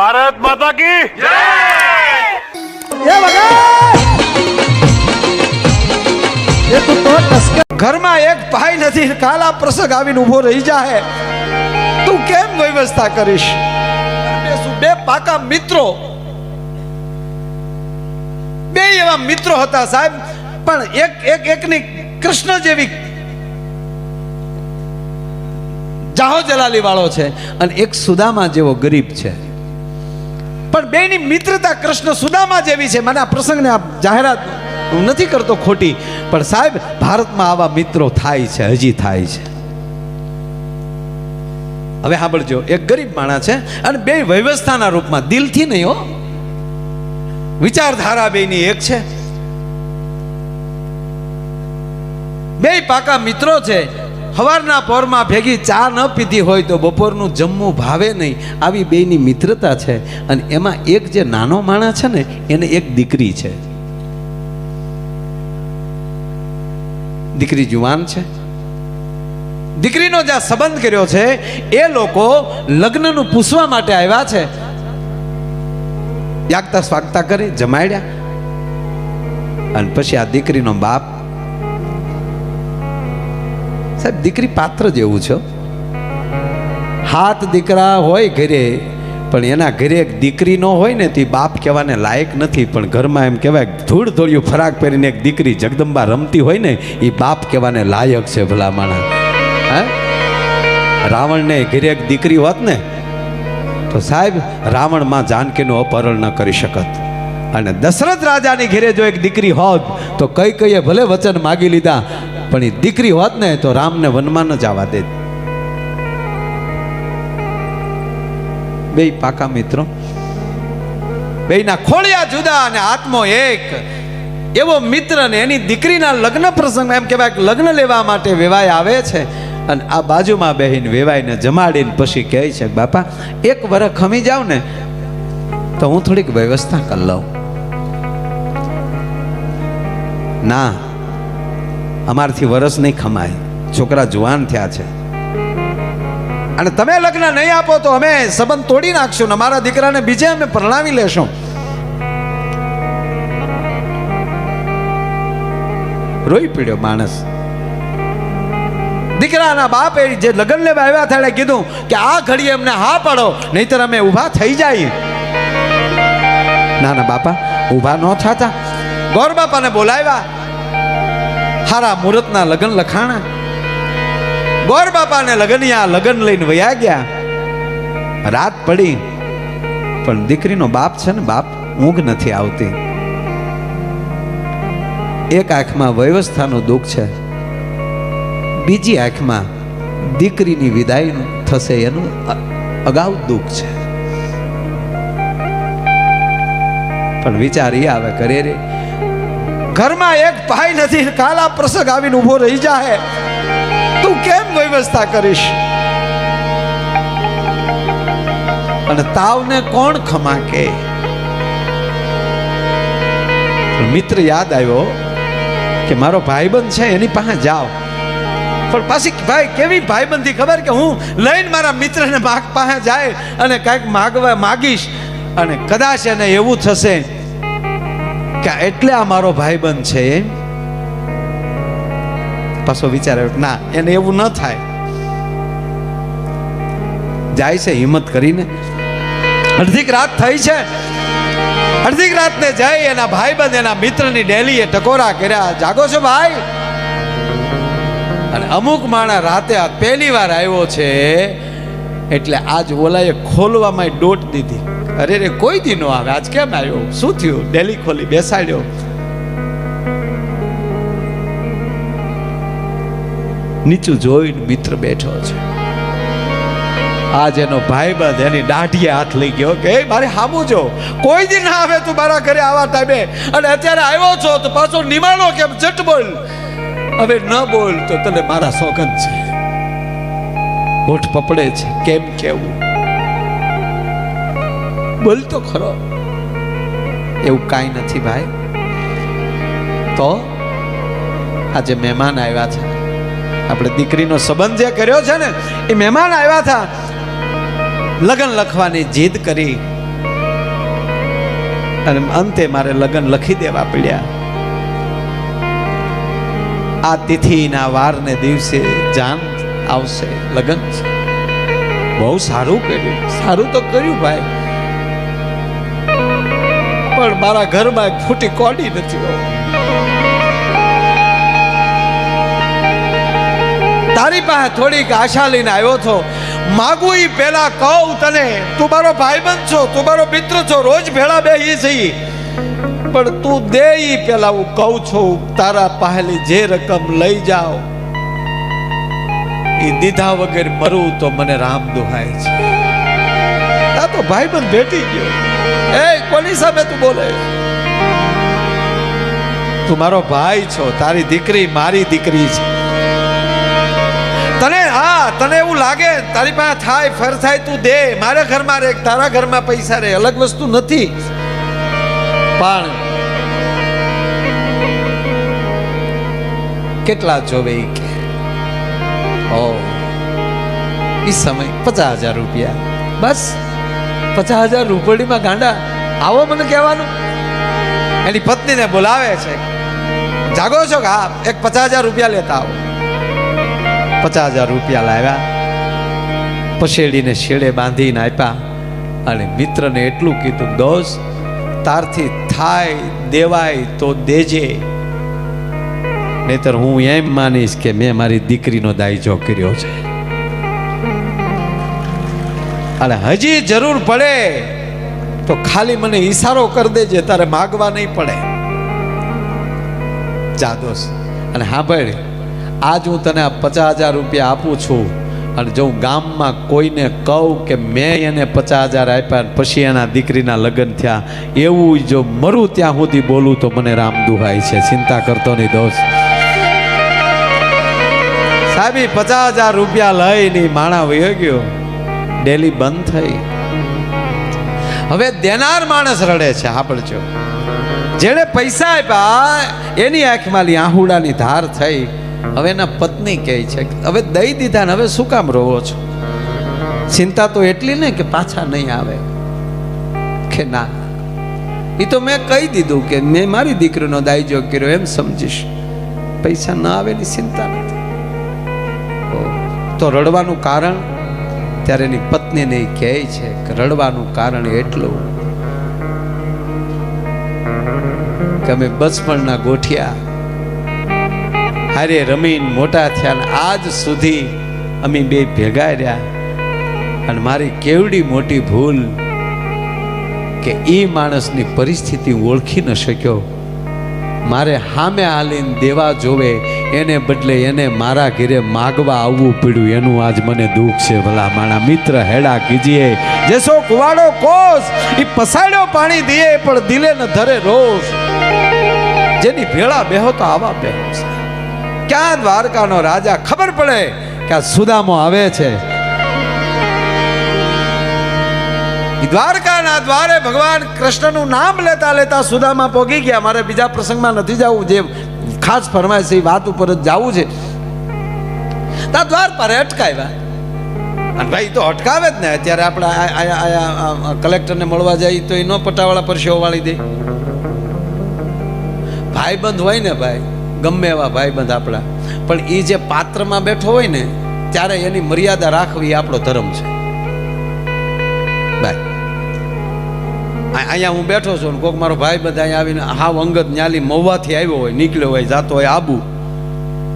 ભારત માતા કી ઘરમાં એક ભાઈ નથી, કાલા પ્રસંગ આવીને ઊભો રહી જાહે. તું કેમ વ્યવસ્થા કરીશ? બે પાકા મિત્રો? બે એવા મિત્રો હતા સાહેબ, પણ એક એક, એકની કૃષ્ણ જેવી જાહો જલાલી વાળો છે અને એક સુદામા જેવો ગરીબ છે. પણ બેની મિત્રતા કૃષ્ણ સુદામા જેવી છે. મને આ પ્રસંગને આ જાહેરાત નથી કરતો ખોટી, પણ સાહેબ, ભારતમાં આવા મિત્રો થાય છે, હજી થાય છે. હવે સાંભળજો, એક ગરીબ માણા છે અને બે વ્યવસ્થાના રૂપમાં દિલથી નહીં હો. વિચારધારા બેની એક છે. બે પાકા મિત્રો છે. સવારના પોરમાં ભેગી ચા ન પીધી હોય તો બપોરનું જમવું ભાવે નહીં. આવી બેની મિત્રતા છે અને એમાં એક જે નાનો માણસ છે ને, એને એક દીકરી છે. દીકરી જુવાન છે. દીકરીનો જ્યાં સંબંધ કર્યો છે, એ લોકો લગ્નનું પૂછવા માટે આવ્યા છે. યાગતા સ્વાગતા કરી, જમાડ્યા. અને પછી આ દીકરીનો બાપ સાહેબ, દીકરી પાત્ર જેવું છે. હાથ દીકરા હોય ઘરે, પણ એના ઘરે એક દીકરી ન હોય ને તે બાપ કહેવાને લાયક નથી, પણ ઘરમાં એમ કહેવાય ધૂળ ધોળિયું ફરાક પહેરીને એક દીકરી જગદંબા રમતી હોય ને એ બાપ કહેવાને લાયક છે ભલા માણસ. હે? રાવણને ઘરે એક દીકરી હોત ને, તો સાહેબ, રાવણમાં જાનકીનું અપહરણ ન કરી શકત. અને દશરથ રાજાની ઘરે જો એક દીકરી હોત, તો કઈ કઈએ ભલે વચન માગી લીધા પણ એ દીકરી હોત ને તો રામને વનમાં ન જવા દે બે પાકા મિત્રો. બેયના ખોળિયા જુદા અને આત્મો એક. એવો મિત્ર ને એની દીકરીના લગ્ન પ્રસંગ એમ કહેવાય લગ્ન લેવા માટે વેવાય આવે છે. અને આ બાજુમાં બહેન વેવાઈને જમાડીને પછી કહે છે, બાપા, એક વરસ ખમી જાવ ને તો હું થોડીક વ્યવસ્થા કરી લઉં. ના અમારથી વરસ નહીં ખમાય. છોકરા જુવાન થયા છે. અને તમે લગ્ન નહીં આપો તો અમે સંબંધ તોડી નાખશું ને અમારા દીકરાને બીજે અમે પરણાવી લેશું. રોઈ પીડ્યો માણસ. દીકરાના બાપે જે લગ્ન લેવા આવ્યા હતા કીધું કે આ ઘડીએ અમને હા પાડો, નહીતર અમે ઊભા થઈ જાય. ના ના બાપા, ઊભા ન થતા. ગોર બાપાને બોલાવ્યા. હારા મુહૂર્તના લગ્ન લખાણા? ગોર બાપાને લગનિયા લગન લઈને વયા ગયા. રાત પડી, પણ દીકરીનો બાપ છે ને બાપ ઊંઘ નથી આવતી. એક આંખમાં વ્યવસ્થાનું દુઃખ છે. બીજી આંખમાં દીકરીની વિદાય થશે એનું અગાઉ દુઃખ છે. પણ વિચાર એ આવે, કરે રે ઘરમાં એક ભાઈ નથી, કાલા પ્રસંગ આવીને ઊભો રહી જાય તું કેમ વ્યવસ્થા કરીશ? અને તાવને કોણ ખમાકે મિત્ર યાદ આવ્યો કે મારો ભાઈબંધ છે, એની પાસે જાઓ. પણ પાછી ભાઈ, કેવી ભાઈબંધી ખબર કે હું લઈને મારા મિત્રને માગ પાસે જાય અને કાંઈક માગવા માગીશ? અને કદાચ એને એવું થશે કે એટલે આ મારો ભાઈબંધ છે? એમ પાછો વિચાર, ના, એને એવું ન થાય. જાય છે, હિંમત કરીને. અડધીક રાત થઈ છે. અડધીક રાતને જઈ એના ભાઈબંધ, એના મિત્રની ડેલીએ ટકોરા કર્યા. જાગો છો ભાઈ? અને અમુક માણા રાતે આ પહેલી વાર આવ્યો છે. એટલે આજ ઓલાએ ખોલવામાં ડોટ દીધી. અરે રે કોઈ દી નો આવે. આજ કેમ આવ્યો? શું થયું? ડેલી ખોલી, બેસાડ્યો. નીચું જોઈને મિત્ર બેઠો છે. આજ એનો ભાઈબંધ એની દાઢીએ હાથ લઈ ગયો કે, "એ, મારે હામું જો. કોઈ દી ના આવે તું મારા ઘરે આવા ટાઈમે. અને અત્યારે આવ્યો છો તો પાછો નિમાણો કેમ? જટ બોલ. હવે ન બોલ તો તને મારા સોગંદ છે. હોઠ પપડે છે. કેમ કેવું? બોલ તો ખરો. એવું કાંઈ નથી ભાઈ. તો આજે મહેમાન આવ્યા છે. આપણે દીકરીનો સંબંધ જે કર્યો છે ને, એ મહેમાન આવ્યા હતા. લગ્ન લખવાની જીદ કરી. અને અંતે મારે લગ્ન લખી દેવા પડ્યા. આ તિથિના વારને દિવસે જાન આવશે. લગ્ન છે. બહુ સારું કર્યું. સારું તો કર્યું ભાઈ. પણ મારા ઘરમાં એક ફૂટી કોડી નથી તારી પાસે થોડીક આશા લઈને આવ્યો છો. માગું ઈ પેલા કહું તને, તું મારો ભાઈબંધ છો, તું મારો મિત્ર છો, રોજ ભેળા બેહી છીએ પણ તું દે ઈ પેલા હું કહું છું, તારા પહેલી જે રકમ લઈ જાઓ એ દીધા વગર મરું તો મને રામ દુહાય છે. આ તો ભાઈબંધ ભેટી ગયો. એ, કોની સામે તું બોલે? તું મારો ભાઈ છો, તારી દીકરી મારી દીકરી છે. તને, હા, તને એવું લાગે, તારી પાસે થાય, ફર થાય, તું દે. મારા ઘરમાં રે તારા ઘરમાં પૈસા રે અલગ વસ્તુ નથી. પણ કેટલા જોવે કે ઓ ઈ સમય પચાસ હજાર રૂપિયા. બસ, પચાસ હજાર રૂપડીમાં ગાંડા. આવો મને કહેવાનું. એની પત્નીને બોલાવે છે. જાગો છો કે હા, એક પચાસ હજાર રૂપિયા લેતા આવો. પચાસ હજાર રૂપિયા લાવ્યા. પછેડીને શેડે બાંધીને આપ્યા. અને મિત્રને એટલું કીધું, દોસ્ત, તારથી થાય, દેવાય તો દેજે. નહીતર હું એમ માનીશ કે મેં મારી દીકરીનો દાયજો કર્યો છે. અને હજી જરૂર પડે તો ખાલી મને ઈશારો કરી દેજે, તારે માગવા નહીં પડે. જા દોસ્ત. અને ભાઈ, આજ હું તને આ પચાસ હજાર રૂપિયા આપું છું. અને જો હું ગામમાં કોઈને કહું કે મેં એને પચાસ હજાર આપ્યા પછી એના દીકરીના લગ્ન થયા, એવું જો મરું ત્યાં સુધી બોલું તો મને રામ દુહાય છે. ચિંતા કરતો નહીં દોસ્ત. સાહેબી પચાસ હજાર રૂપિયા લઈને માણા વયો ગયો. ડેલી બંધ થઈ. હવે દેનાર માણસ રડે છે સાંભળજો જેણે પૈસા આપ્યા એની આંખમાં આહુડાની ધાર થઈ. હવે એના પત્ની કહે છે હવે દઈ દીધા ને હવે શું કામ રોવો છો? ચિંતા તો એટલી ને કે પાછા નહીં આવે. કે ના. એ તો મેં કહી દીધું કે મેં મારી દીકરીનો દાયજો કર્યો એમ સમજીશ. પૈસા ન આવે એની ચિંતા ઓ, તો રડવાનું કારણ ત્યારે એની પત્નીને કહે છે કે રડવાનું કારણ એટલું કે અમે બચપણના ગોઠિયા. હારે રમીન મોટા થયા આજ સુધી અમે બે ભેગા રહ્યા. અને મારી કેવડી મોટી ભૂલ કે એ માણસની પરિસ્થિતિ ઓળખી ન શક્યો. મારે હામે હાલીને દેવા જોવે એને બદલે એને મારા ઘરે માગવા આવવું પડ્યું. એનું આજ મને દુઃખ છે ભલા માણા મિત્ર હેડા કીજીએ. જેસો કુવાડો કોસ એ પસાડ્યો પાણી દીએ, પણ દિલે ન ધરે રોષ જેની ભેળા બેહો તો આવા બેહો ક્યાં દ્વારકાનો રાજા ખબર પડે કે આ સુદામો આવે છે? દ્વારકાના દ્વારે ભગવાન કૃષ્ણનું નામ લેતા લેતા સુદામા પોગી ગયા. મારે બીજા પ્રસંગમાં નથી જવું. જે ખાસ ફરમાય છે એ વાત ઉપર જ જવું છે. તા દ્વાર પર અટકાવ્યા અને ભાઈ તો અટકાવે જ ને. અત્યારે આપણે કલેક્ટરને મળવા જઈએ તો એ ન પટાવાળા પરસેવો વાળી દે. ભાઈબંધ હોય ને ભાઈ, ગમે એવા ભાઈબંધ આપણા. પણ એ જે પાત્રમાં બેઠો હોય ને, ત્યારે એની મર્યાદા રાખવી આપણો ધર્મ છે. અહીંયા હું બેઠો છું કોક મારો ભાઈ બધા અહીંયા આવીને, હાવ અંગત ન્યાલી મહુવાથી આવ્યો હોય, નીકળ્યો હોય, જાતો હોય આબુ.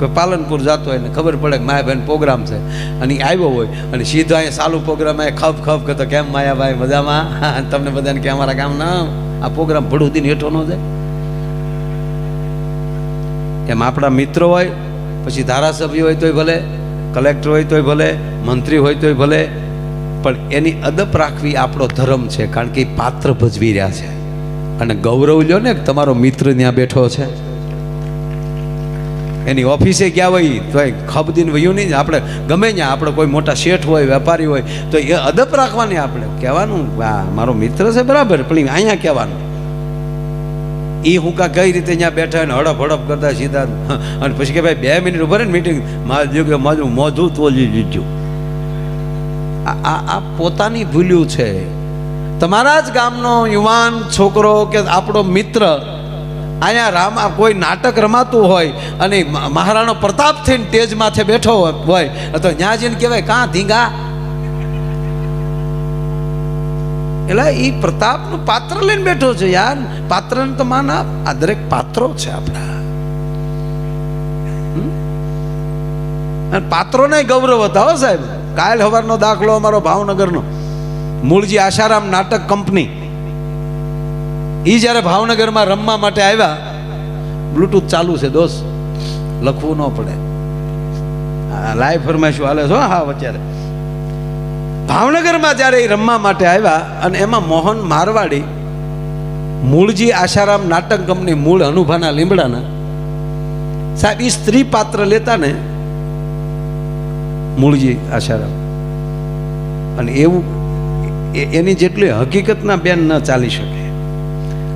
કે પાલનપુર જાતો હોય ને ખબર પડે કે માયાભાઈ પ્રોગ્રામ છે. અને આવ્યો હોય, અને સીધો અહીંયા સાલું પ્રોગ્રામ અહીંયા ખપ ખપ તો કેમ માયાભાઈ મજામાં? તમને બધાને કે અમારા ગામ ના આ પ્રોગ્રામ ભડું દિન હેઠો ન જાય. એમ આપણા મિત્રો હોય, પછી ધારાસભ્ય હોય તોય ભલે, કલેક્ટર હોય તોય ભલે, મંત્રી હોય તોય ભલે પણ એની અદપ રાખવી આપણો ધર્મ છે, કારણ કે એ પાત્ર ભજવી રહ્યા છે. અને ગૌરવ લ્યો ને, તમારો મિત્ર ત્યાં બેઠો છે. એની ઓફિસે ગયા હોય, તો એ ખબદીન વયું નહીં આપણે ગમે ત્યાં, આપણે કોઈ મોટા શેઠ હોય, વેપારી હોય, તો એ અદપ રાખવાની આપણે. કહેવાનું મારો મિત્ર છે બરાબર, પણ અહીંયા કહેવાનું. એ હું કા કઈ રીતે ત્યાં બેઠા ને, હડપ હડપ કરતા સીધા અને પછી કે ભાઈ, બે મિનિટ ઊભા ને મિટિંગ મારે જો કે મારું મોઢું તોલી લીધું આ આ પોતાની ભૂલ્યું છે. તમારા જ ગામનો યુવાન છોકરો કે આપણો મિત્ર, અહીંયા રામ, કોઈ નાટક રમાતું હોય અને મહારાણો પ્રતાપ થઈને તેજ માથે બેઠો હોય, તો ત્યાં જઈને કહેવાય, કાં ધીંગા? એટલે એ પ્રતાપનું પાત્ર લઈને બેઠો છે, યાર. પાત્રને તો માન આ દરેક પાત્રો છે આપણા. પાત્રોને ગૌરવ હતા હો સાહેબ. કાલ હવારનો દાખલો અમારો ભાવનગરનો. મૂળજી આશારામ નાટક કંપની. એ જ્યારે ભાવનગરમાં રમવા માટે આવ્યા બ્લુટૂથ ચાલુ છે દોસ્ત. લખવું ન પડે. લાઈવ ફરમાઈશું હાલે છો? હા અત્યારે. ભાવનગરમાં જ્યારે એ રમવા માટે આવ્યા અને એમાં મોહન મારવાડી, મૂળજી આશારામ નાટક કંપની મૂળ અનુભાના લીમડાના, સાહેબ એ સ્ત્રી પાત્ર લેતા ને મૂળજી આશારામ. અને એવું એની જેટલી હકીકતના બેન ન ચાલી શકે.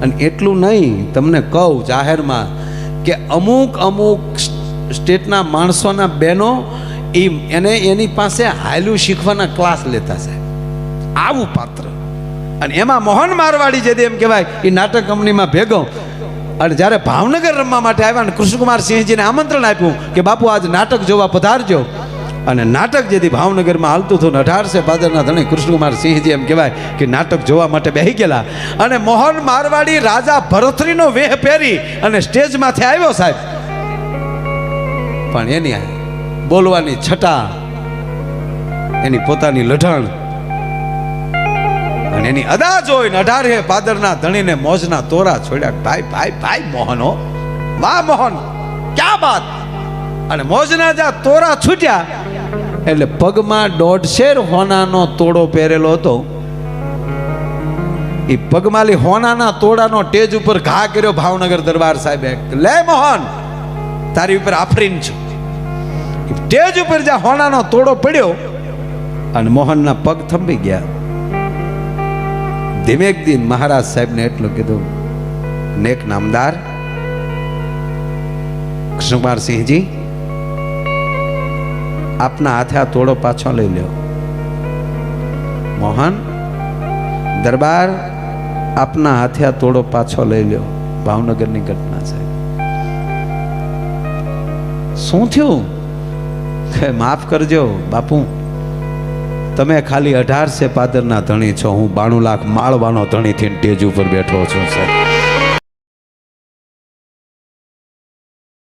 અને એટલું નહીં, તમને કહું જાહેરમાં કે અમુક અમુક સ્ટેટના માણસોના બહેનો એ એને એની પાસે હાયલું શીખવાના ક્લાસ લેતા છે. આવું પાત્ર. અને એમાં મોહન મારવાડી જે એમ કહેવાય એ નાટક કંપનીમાં ભેગો. અને જ્યારે ભાવનગર રમવા માટે આવ્યા ને કૃષ્ણકુમાર સિંહજીને આમંત્રણ આપ્યું કે બાપુ આજ નાટક જોવા પધારજો. અને નાટક જેથી ભાવનગરમાં હાલતું હતું અઢારસે પાદરના ધણી કૃષ્ણકુમાર સિંહજી એમ કહેવાય કે નાટક જોવા માટે બેહી ગયેલા. અને મોહન મારવાડી રાજા ભરથરીનો વેહ પહેરી અને સ્ટેજમાંથી આવ્યો સાહેબ. પણ એની બોલવાની છટા, એની પોતાની લઢણ અને એની અદા જોઈને અઢારે પાદરના ધણીને મોજના તોરા છોડ્યા. ભાઈ ભાઈ ભાઈ મોહનો, વાહ મોહન, ક્યાં બાત? અને મોજના જ્યાં તોરા છૂટ્યા. એટલે પગમાં દોઢશેર હોનાનો તોડો પહેરેલો હતો. એ પગમાલી હોનાના તોડાનો ટેજ ઉપર ઘા કર્યો ભાવનગર દરબાર સાહેબે. લે મોહન, તારી ઉપર આફરીન છું. ટેજ ઉપર જ્યાં હોનાનો તોડો પડ્યો, અને મોહનના પગ થંભી ગયા. ધીમેક દિન મહારાજ સાહેબને એટલું કીધું, નેક નામદાર, કૃષ્ણકુમાર સિંહજી આપના હાથે આ તોડો પાછો લઈ લ્યો. મોહન, દરબાર આપના હાથે આ તોડો પાછો લઈ લ્યો. ભાવનગરની ઘટના છે. શું થયું? કે માફ કરજો, બાપુ. તમે ખાલી અઢારસે પાદરના ધણી છો. હું બાણું લાખ માળવાનો ધણીથી ટેજ ઉપર બેઠો છું સર